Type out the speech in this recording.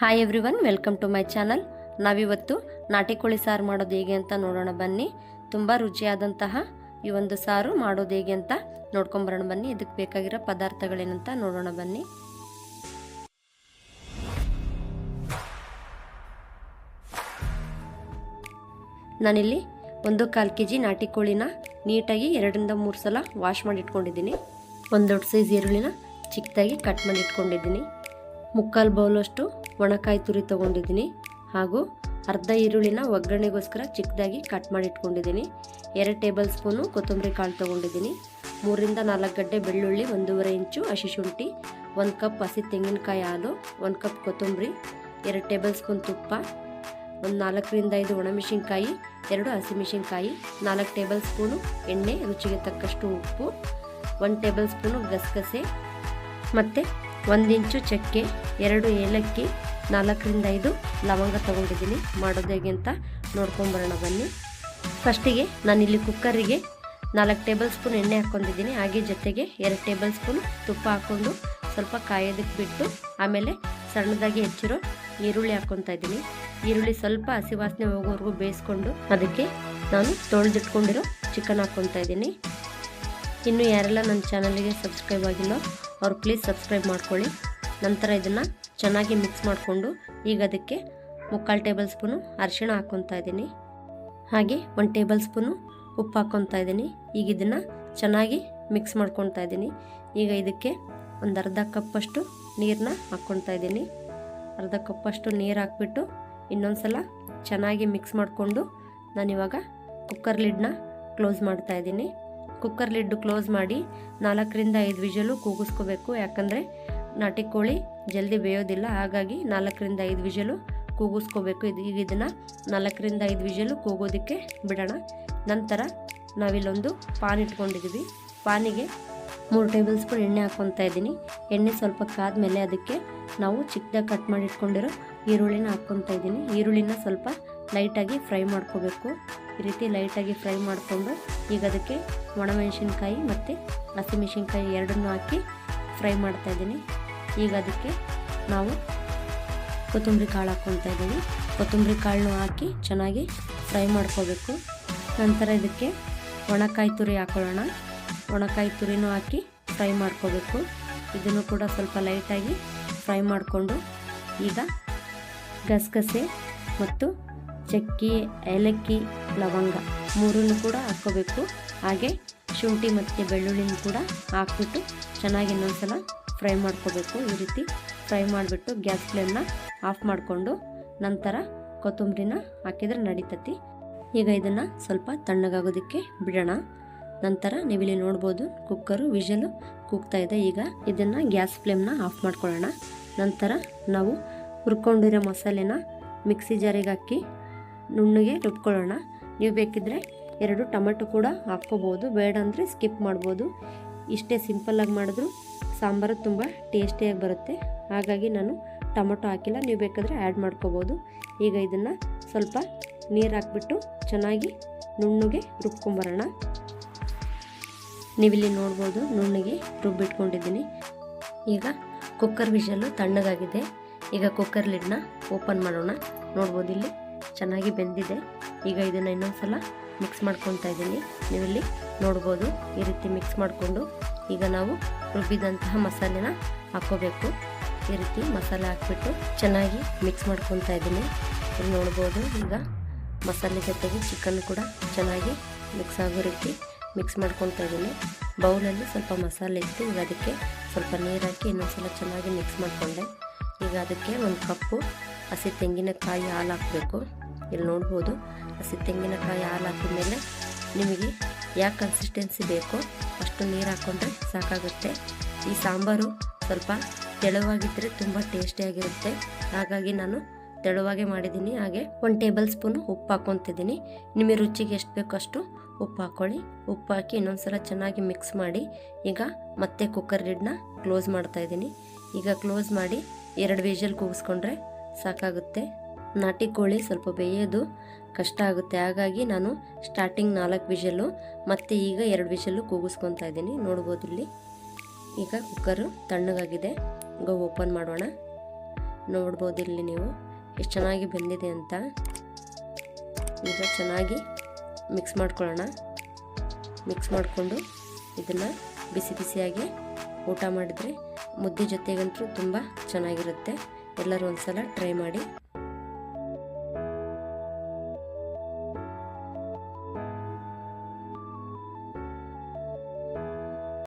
Hi every welcome to my channel ನಾವಿವತ್ತು ನಾಟಿ ಕೋಳಿ ಸಾರು ಮಾಡೋದು ಹೇಗೆ ಅಂತ ನೋಡೋಣ ಬನ್ನಿ. ತುಂಬ ರುಚಿಯಾದಂತಹ ಈ ಒಂದು ಸಾರು ಮಾಡೋದು ಹೇಗೆ ಅಂತ ನೋಡ್ಕೊಂಬರೋಣ ಬನ್ನಿ. ಇದಕ್ಕೆ ಬೇಕಾಗಿರೋ ಪದಾರ್ಥಗಳೇನಂತ ನೋಡೋಣ ಬನ್ನಿ. ನಾನಿಲ್ಲಿ ಒಂದು ಕಾಲು ಕೆ ಜಿ ನಾಟಿ ಕೋಳಿನ ನೀಟಾಗಿ ಎರಡರಿಂದ ಮೂರು ಸಲ ವಾಶ್ ಮಾಡಿ ಇಟ್ಕೊಂಡಿದ್ದೀನಿ ಒಂದು ದೊಡ್ಡ ಸೈಜ್ ಈರುಳ್ಳಿನ ಚಿಕ್ಕದಾಗಿ ಕಟ್ ಮಾಡಿ ಇಟ್ಕೊಂಡಿದ್ದೀನಿ ಮುಕ್ಕಾಲು ಬೌಲಷ್ಟು ಒಣಕಾಯಿ ತುರಿ ತೊಗೊಂಡಿದ್ದೀನಿ ಹಾಗೂ ಅರ್ಧ ಈರುಳ್ಳಿನ ಒಗ್ಗರಣೆಗೋಸ್ಕರ ಚಿಕ್ಕದಾಗಿ ಕಟ್ ಮಾಡಿ ಇಟ್ಕೊಂಡಿದ್ದೀನಿ ಎರಡು ಟೇಬಲ್ ಸ್ಪೂನು ಕೊತ್ತಂಬರಿ ಕಾಳು ತೊಗೊಂಡಿದ್ದೀನಿ. ಮೂರಿಂದ ನಾಲ್ಕು ಗಡ್ಡೆ ಬೆಳ್ಳುಳ್ಳಿ, ಒಂದೂವರೆ ಇಂಚು ಹಸಿ ಶುಂಠಿ, ಒಂದು ಕಪ್ ಹಸಿ ತೆಂಗಿನಕಾಯಿ ಹಾಲು, ಒಂದು ಕಪ್ ಕೊತ್ತಂಬರಿ, ಎರಡು ಟೇಬಲ್ ಸ್ಪೂನ್ ತುಪ್ಪ, ಒಂದು ನಾಲ್ಕರಿಂದ ಐದು ಒಣಮೆಣಸಿನ್ಕಾಯಿ, ಎರಡು ಹಸಿಮೆಣಸಿನ್ಕಾಯಿ, ನಾಲ್ಕು ಟೇಬಲ್ ಸ್ಪೂನು ಎಣ್ಣೆ, ರುಚಿಗೆ ತಕ್ಕಷ್ಟು ಉಪ್ಪು, ಒಂದು ಟೇಬಲ್ ಸ್ಪೂನು ಗಸಗಸೆ, ಮತ್ತು ಒಂದು ಇಂಚು ಚಕ್ಕೆ, ಎರಡು ಏಲಕ್ಕಿ ನಾಲ್ಕರಿಂದ ಐದು ಲವಂಗ ತೊಗೊಂಡಿದ್ದೀನಿ. ಮಾಡೋದು ಹೇಗೆ ಅಂತ ನೋಡ್ಕೊಂಬರೋಣ, ಬನ್ನಿ. ಫಸ್ಟಿಗೆ ನಾನಿಲ್ಲಿ ಕುಕ್ಕರಿಗೆ ನಾಲ್ಕು ಟೇಬಲ್ ಸ್ಪೂನ್ ಎಣ್ಣೆ ಹಾಕ್ಕೊಂಡಿದ್ದೀನಿ. ಹಾಗೆ ಜೊತೆಗೆ ಎರಡು ಟೇಬಲ್ ಸ್ಪೂನ್ ತುಪ್ಪ ಹಾಕ್ಕೊಂಡು ಸ್ವಲ್ಪ ಕಾಯೋದಕ್ಕೆ ಬಿಟ್ಟು, ಆಮೇಲೆ ಸಣ್ಣದಾಗಿ ಹೆಚ್ಚಿರೋ ಈರುಳ್ಳಿ ಹಾಕ್ಕೊತಾ ಇದ್ದೀನಿ. ಈರುಳ್ಳಿ ಸ್ವಲ್ಪ ಹಸಿ ವಾಸನೆ ಹೋಗೋವರೆಗೂ ಬೇಯಿಸ್ಕೊಂಡು ಅದಕ್ಕೆ ನಾನು ತೊಳೆದಿಟ್ಕೊಂಡಿರೋ ಚಿಕನ್ ಹಾಕ್ಕೊತಾ ಇದ್ದೀನಿ. ಇನ್ನು ಯಾರೆಲ್ಲ ನನ್ನ ಚಾನಲ್ಗೆ ಸಬ್ಸ್ಕ್ರೈಬ್ ಆಗಿಲ್ಲ, ಅವ್ರು ಪ್ಲೀಸ್ ಸಬ್ಸ್ಕ್ರೈಬ್ ಮಾಡ್ಕೊಳ್ಳಿ. ನಂತರ ಇದನ್ನು ಚೆನ್ನಾಗಿ ಮಿಕ್ಸ್ ಮಾಡಿಕೊಂಡು ಈಗ ಅದಕ್ಕೆ ಮುಕ್ಕಾಲು ಟೇಬಲ್ ಸ್ಪೂನು ಅರಿಶಿಣ ಹಾಕ್ಕೊತಾ ಇದ್ದೀನಿ. ಹಾಗೆ ಒಂದು ಟೇಬಲ್ ಸ್ಪೂನು ಉಪ್ಪು ಹಾಕ್ಕೊತಾ ಇದ್ದೀನಿ. ಈಗ ಇದನ್ನು ಚೆನ್ನಾಗಿ ಮಿಕ್ಸ್ ಮಾಡ್ಕೊತಾ ಇದ್ದೀನಿ. ಈಗ ಇದಕ್ಕೆ ಒಂದು ಅರ್ಧ ಕಪ್ಪಷ್ಟು ನೀರನ್ನ ಹಾಕ್ಕೊತಾ ಇದ್ದೀನಿ. ಅರ್ಧ ಕಪ್ಪಷ್ಟು ನೀರು ಹಾಕ್ಬಿಟ್ಟು ಇನ್ನೊಂದು ಸಲ ಚೆನ್ನಾಗಿ ಮಿಕ್ಸ್ ಮಾಡಿಕೊಂಡು ನಾನಿವಾಗ ಕುಕ್ಕರ್ ಲಿಡ್ನ ಕ್ಲೋಸ್ ಮಾಡ್ತಾ ಇದ್ದೀನಿ. ಕುಕ್ಕರ್ ಲಿಡ್ ಕ್ಲೋಸ್ ಮಾಡಿ ನಾಲ್ಕರಿಂದ ಐದು ವಿಜಲು ಕೂಗಿಸ್ಕೋಬೇಕು. ಯಾಕಂದರೆ ನಾಟಿ ಕೋಳಿ ಜಲ್ದಿ ಬೇಯೋದಿಲ್ಲ. ಹಾಗಾಗಿ ನಾಲ್ಕರಿಂದ ಐದು ವಿಷಲು ಕೂಗಿಸ್ಕೋಬೇಕು. ಇದು ಈಗ ಇದನ್ನು ನಾಲ್ಕರಿಂದ ಐದು ವಿಜಲು ಕೂಗೋದಕ್ಕೆ ಬಿಡೋಣ. ನಂತರ ನಾವಿಲ್ಲೊಂದು ಪಾನ್ ಇಟ್ಕೊಂಡಿದ್ದೀವಿ. ಪಾನಿಗೆ ಮೂರು ಟೇಬಲ್ ಸ್ಪೂನ್ ಎಣ್ಣೆ ಹಾಕ್ಕೊತಾ ಇದ್ದೀನಿ. ಎಣ್ಣೆ ಸ್ವಲ್ಪ ಕಾದ್ಮೇಲೆ ಅದಕ್ಕೆ ನಾವು ಚಿಕ್ಕದಾಗಿ ಕಟ್ ಮಾಡಿ ಇಟ್ಕೊಂಡಿರೋ ಈರುಳ್ಳಿನ ಹಾಕ್ಕೊತಾ ಇದ್ದೀನಿ. ಈರುಳ್ಳಿನ ಸ್ವಲ್ಪ ಲೈಟಾಗಿ ಫ್ರೈ ಮಾಡ್ಕೋಬೇಕು. ಈ ರೀತಿ ಲೈಟಾಗಿ ಫ್ರೈ ಮಾಡಿಕೊಂಡು ಈಗ ಅದಕ್ಕೆ ಒಣಮೆಣಸಿನ್ಕಾಯಿ ಮತ್ತು ಹಸಿಮೆಣಸಿನ್ಕಾಯಿ ಎರಡನ್ನೂ ಹಾಕಿ ಫ್ರೈ ಮಾಡ್ತಾ ಇದ್ದೀನಿ. ಈಗ ಅದಕ್ಕೆ ನಾವು ಕೊತ್ತಂಬರಿ ಕಾಳು ಹಾಕ್ಕೊತಾ ಇದ್ದೀವಿ. ಕೊತ್ತಂಬರಿ ಕಾಳನ್ನು ಹಾಕಿ ಚೆನ್ನಾಗಿ ಫ್ರೈ ಮಾಡ್ಕೋಬೇಕು. ನಂತರ ಇದಕ್ಕೆ ಒಣಕಾಯಿ ತುರಿ ಹಾಕೊಳ್ಳೋಣ. ಒಣಕಾಯಿ ತುರಿನೂ ಹಾಕಿ ಫ್ರೈ ಮಾಡ್ಕೋಬೇಕು. ಇದನ್ನು ಕೂಡ ಸ್ವಲ್ಪ ಲೈಟಾಗಿ ಫ್ರೈ ಮಾಡಿಕೊಂಡು ಈಗ ಗಸಗಸೆ ಮತ್ತು ಚಕ್ಕಿ, ಏಲಕ್ಕಿ, ಲವಂಗ ಮೂರನ್ನು ಕೂಡ ಹಾಕ್ಕೋಬೇಕು. ಹಾಗೆ ಶುಂಠಿ ಮತ್ತು ಬೆಳ್ಳುಳ್ಳಿನೂ ಕೂಡ ಹಾಕ್ಬಿಟ್ಟು ಚೆನ್ನಾಗಿ ಇನ್ನೊಂದ್ಸಲ ಫ್ರೈ ಮಾಡ್ಕೋಬೇಕು ಈ ರೀತಿ. ಫ್ರೈ ಮಾಡಿಬಿಟ್ಟು ಗ್ಯಾಸ್ ಫ್ಲೇಮ್ನ ಆಫ್ ಮಾಡಿಕೊಂಡು ನಂತರ ಕೊತ್ತಂಬರಿನ ಹಾಕಿದ್ರೆ ನಡೀತತಿ. ಈಗ ಇದನ್ನು ಸ್ವಲ್ಪ ತಣ್ಣಗಾಗೋದಕ್ಕೆ ಬಿಡೋಣ. ನಂತರ ನೀವಿಲ್ಲಿ ನೋಡ್ಬೋದು ಕುಕ್ಕರು, ವಿಷಲು ಕೂಗ್ತಾ ಇದೆ. ಈಗ ಇದನ್ನು ಗ್ಯಾಸ್ ಫ್ಲೇಮ್ನ ಆಫ್ ಮಾಡ್ಕೊಳ್ಳೋಣ. ನಂತರ ನಾವು ಹುರ್ಕೊಂಡಿರೋ ಮಸಾಲೆನ ಮಿಕ್ಸಿ ಜಾರಿಗೆ ಹಾಕಿ ನುಣ್ಣಗೆ ರುಬ್ಕೊಳ್ಳೋಣ. ನೀವು ಬೇಕಿದ್ರೆ ಎರಡು ಟೊಮೆಟೊ ಕೂಡ ಹಾಕ್ಕೋಬೋದು. ಬೇಡ ಅಂದರೆ ಸ್ಕಿಪ್ ಮಾಡ್ಬೋದು. ಇಷ್ಟೇ ಸಿಂಪಲ್ಲಾಗಿ ಮಾಡಿದ್ರು ಸಾಂಬಾರು ತುಂಬ ಟೇಸ್ಟಿಯಾಗಿ ಬರುತ್ತೆ. ಹಾಗಾಗಿ ನಾನು ಟೊಮೊಟೊ ಹಾಕಿಲ್ಲ. ನೀವು ಬೇಕಾದರೆ ಆ್ಯಡ್ ಮಾಡ್ಕೋಬೋದು. ಈಗ ಇದನ್ನು ಸ್ವಲ್ಪ ನೀರು ಹಾಕ್ಬಿಟ್ಟು ಚೆನ್ನಾಗಿ ನುಣ್ಣಗೆ ರುಬ್ಕೊಂಬರೋಣ. ನೀವಿಲ್ಲಿ ನೋಡ್ಬೋದು ನುಣ್ಣಗೆ ರುಬ್ಬಿಟ್ಕೊಂಡಿದ್ದೀನಿ. ಈಗ ಕುಕ್ಕರ್ ವಿಷಲು ತಣ್ಣಗಾಗಿದೆ. ಈಗ ಕುಕ್ಕರ್ ಲಿಡ್ನ ಓಪನ್ ಮಾಡೋಣ. ನೋಡ್ಬೋದು ಇಲ್ಲಿ ಚೆನ್ನಾಗಿ ಬೆಂದಿದೆ. ಈಗ ಇದನ್ನು ಇನ್ನೊಂದು ಸಲ ಮಿಕ್ಸ್ ಮಾಡ್ಕೊತಾ ಇದ್ದೀನಿ. ನೀವಿಲ್ಲಿ ನೋಡ್ಬೋದು ಈ ರೀತಿ ಮಿಕ್ಸ್ ಮಾಡಿಕೊಂಡು ಈಗ ನಾವು ರುಬ್ಬಿದಂತಹ ಮಸಾಲೆನ ಹಾಕೋಬೇಕು. ಈ ರೀತಿ ಮಸಾಲೆ ಹಾಕ್ಬಿಟ್ಟು ಚೆನ್ನಾಗಿ ಮಿಕ್ಸ್ ಮಾಡ್ಕೊತಾ ಇದ್ದೀನಿ. ಇಲ್ಲಿ ನೋಡ್ಬೋದು, ಈಗ ಮಸಾಲೆ ಜೊತೆಗೆ ಚಿಕನ್ ಕೂಡ ಚೆನ್ನಾಗಿ ಮಿಕ್ಸ್ ಆಗೋ ರೀತಿ ಮಿಕ್ಸ್ ಮಾಡ್ಕೊತಾ ಇದ್ದೀನಿ. ಬೌಲಲ್ಲಿ ಸ್ವಲ್ಪ ಮಸಾಲೆ ಇತ್ತು ಈಗ ಅದಕ್ಕೆ ಸ್ವಲ್ಪ ನೀರು ಹಾಕಿ ಇನ್ನೊಂದ್ಸಲ ಚೆನ್ನಾಗಿ ಮಿಕ್ಸ್ ಮಾಡಿಕೊಂಡೆ. ಈಗ ಅದಕ್ಕೆ ಒಂದು ಕಪ್ಪು ಹಸಿ ತೆಂಗಿನಕಾಯಿ ಹಾಲು ಹಾಕಬೇಕು. ಇಲ್ಲಿ ನೋಡ್ಬೋದು, ಹಸಿ ತೆಂಗಿನಕಾಯಿ ಹಾಲು ಹಾಕಿದ ಮೇಲೆ ನಿಮಗೆ ಯಾವ ಕನ್ಸಿಸ್ಟೆನ್ಸಿ ಬೇಕೋ? ಅಷ್ಟು ನೀರು ಹಾಕ್ಕೊಂಡ್ರೆ ಸಾಕಾಗುತ್ತೆ. ಈ ಸಾಂಬಾರು ಸ್ವಲ್ಪ ತೆಳುವಾಗಿದ್ದರೆ ತುಂಬ ಟೇಸ್ಟಿಯಾಗಿರುತ್ತೆ ಹಾಗಾಗಿ ನಾನು ತೆಳುವಾಗೆ ಮಾಡಿದ್ದೀನಿ. ಹಾಗೆ ಒಂದು ಟೇಬಲ್ ಸ್ಪೂನು ಉಪ್ಪು ಹಾಕ್ಕೊತಿದ್ದೀನಿ ನಿಮಗೆ ರುಚಿಗೆ ಎಷ್ಟು ಬೇಕೋ ಅಷ್ಟು ಉಪ್ಪು ಹಾಕ್ಕೊಳ್ಳಿ ಉಪ್ಪು ಹಾಕಿ ಇನ್ನೊಂದ್ಸಲ ಚೆನ್ನಾಗಿ ಮಿಕ್ಸ್ ಮಾಡಿ. ಈಗ ಮತ್ತೆ ಕುಕ್ಕರ್ ಲಿಡ್ನ ಕ್ಲೋಸ್ ಮಾಡ್ತಾಯಿದ್ದೀನಿ ಈಗ ಕ್ಲೋಸ್ ಮಾಡಿ ಎರಡು ವಿಷಲ್ ಕೂಗಿಸ್ಕೊಂಡ್ರೆ ಸಾಕಾಗುತ್ತೆ. ನಾಟಿ ಕೋಳಿ ಸ್ವಲ್ಪ ಬೇಯೋದು ಕಷ್ಟ ಆಗುತ್ತೆ. ಹಾಗಾಗಿ ನಾನು ಸ್ಟಾರ್ಟಿಂಗ್ ನಾಲ್ಕು ವಿಷಲು ಮತ್ತು ಈಗ ಎರಡು ವಿಷಲು ಕೂಗಿಸ್ಕೊತಾ ಇದ್ದೀನಿ. ನೋಡ್ಬೋದು ಇಲ್ಲಿ. ಈಗ ಕುಕ್ಕರು ತಣ್ಣಗಾಗಿದೆ. ಈಗ ಓಪನ್ ಮಾಡೋಣ. ನೋಡ್ಬೋದು ಇಲ್ಲಿ ನೀವು ಎಷ್ಟು ಚೆನ್ನಾಗಿ ಬೆಂದಿದೆ ಅಂತ. ಈಗ ಚೆನ್ನಾಗಿ ಮಿಕ್ಸ್ ಮಾಡ್ಕೊಳ್ಳೋಣ. ಮಿಕ್ಸ್ ಮಾಡಿಕೊಂಡು ಇದನ್ನು ಬಿಸಿ ಬಿಸಿಯಾಗಿ ಊಟ ಮಾಡಿದರೆ ಮುದ್ದೆ ಜೊತೆಗಂತೂ ತುಂಬ ಚೆನ್ನಾಗಿರುತ್ತೆ. ಎಲ್ಲರೂ ಒಂದು ಸಲ ಟ್ರೈ ಮಾಡಿ.